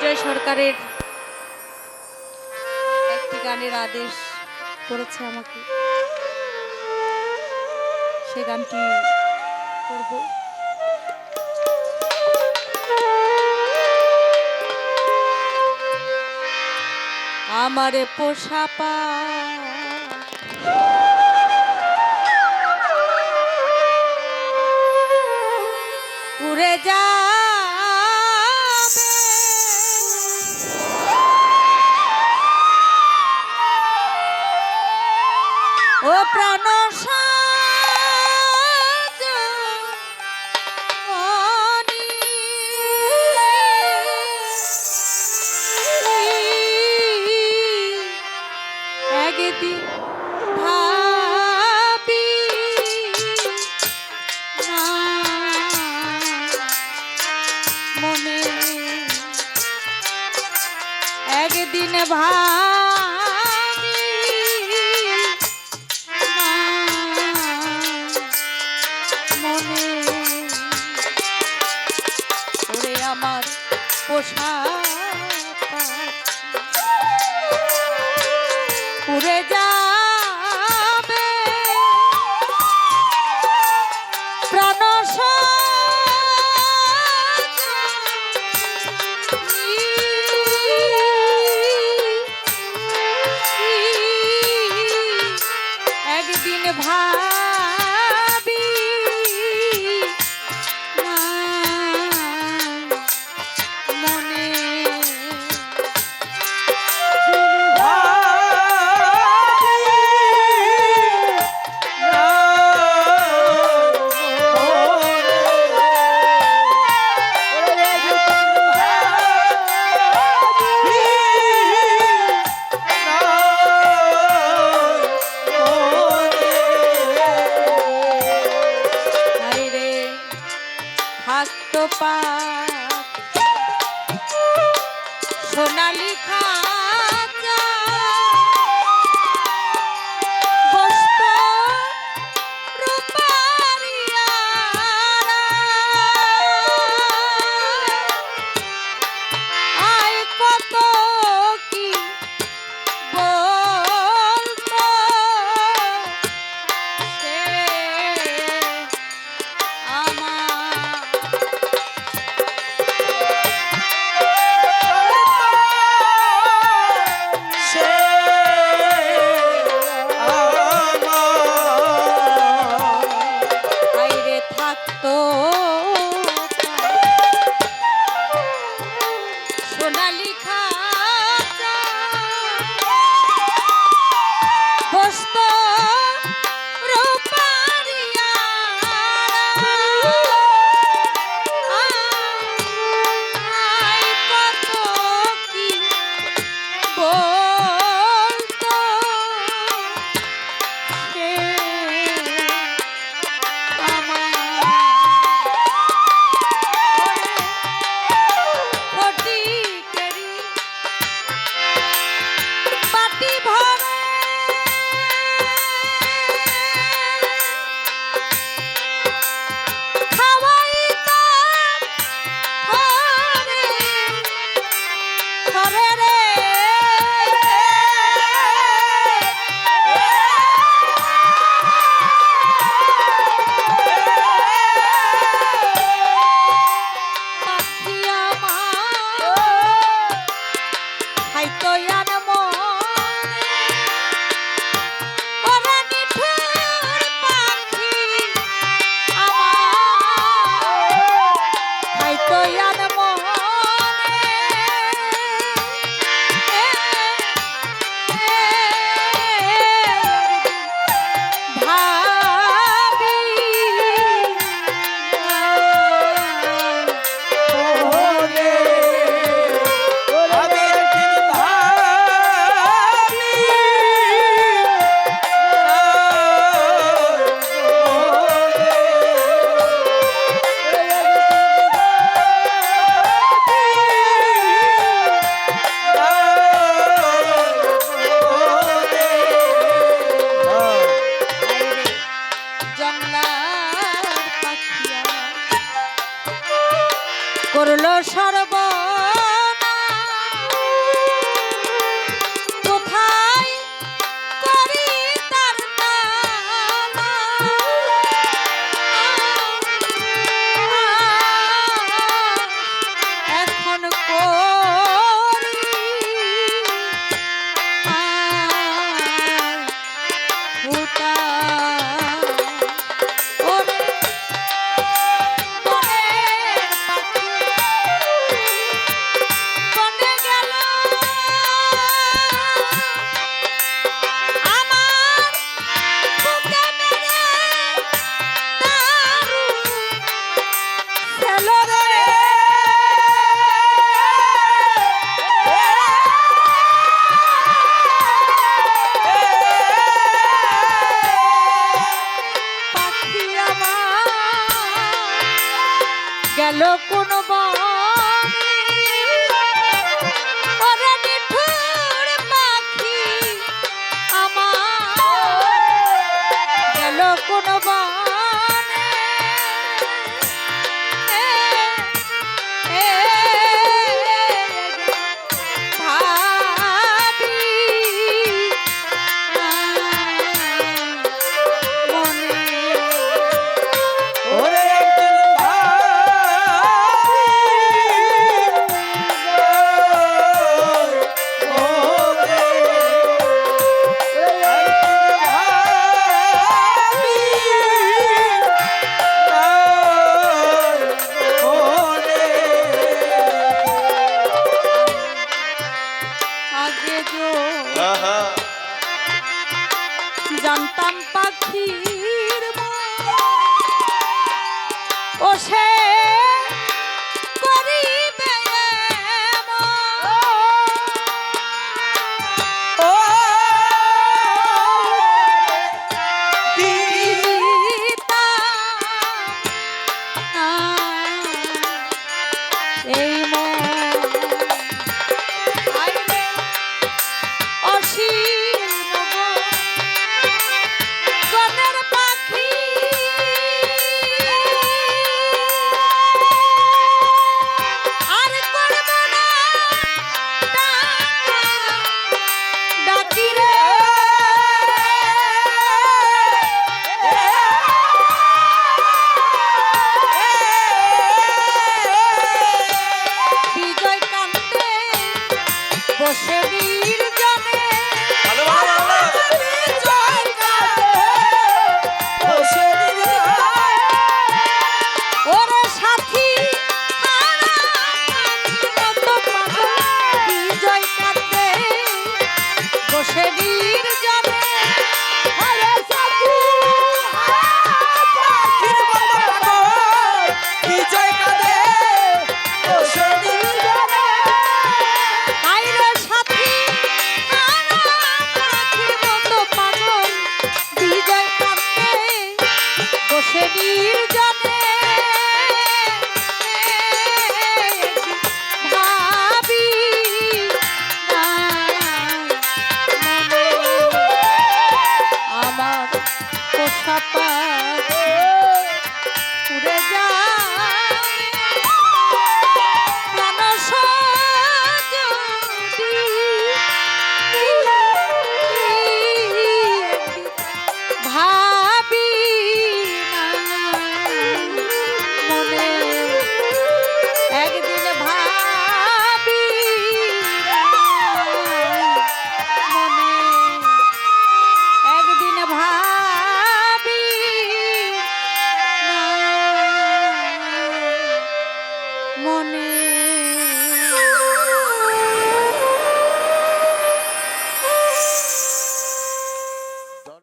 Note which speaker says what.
Speaker 1: বিজয় সরকারের একটি গানের আদেশ করেছে আমাকে। সে গানটি করব। আমারে পোষা পা। উড়ে যাবে ও প্রাণ। পোষা থাকতো করল সর্ব কোনো take
Speaker 2: it
Speaker 1: Khaled.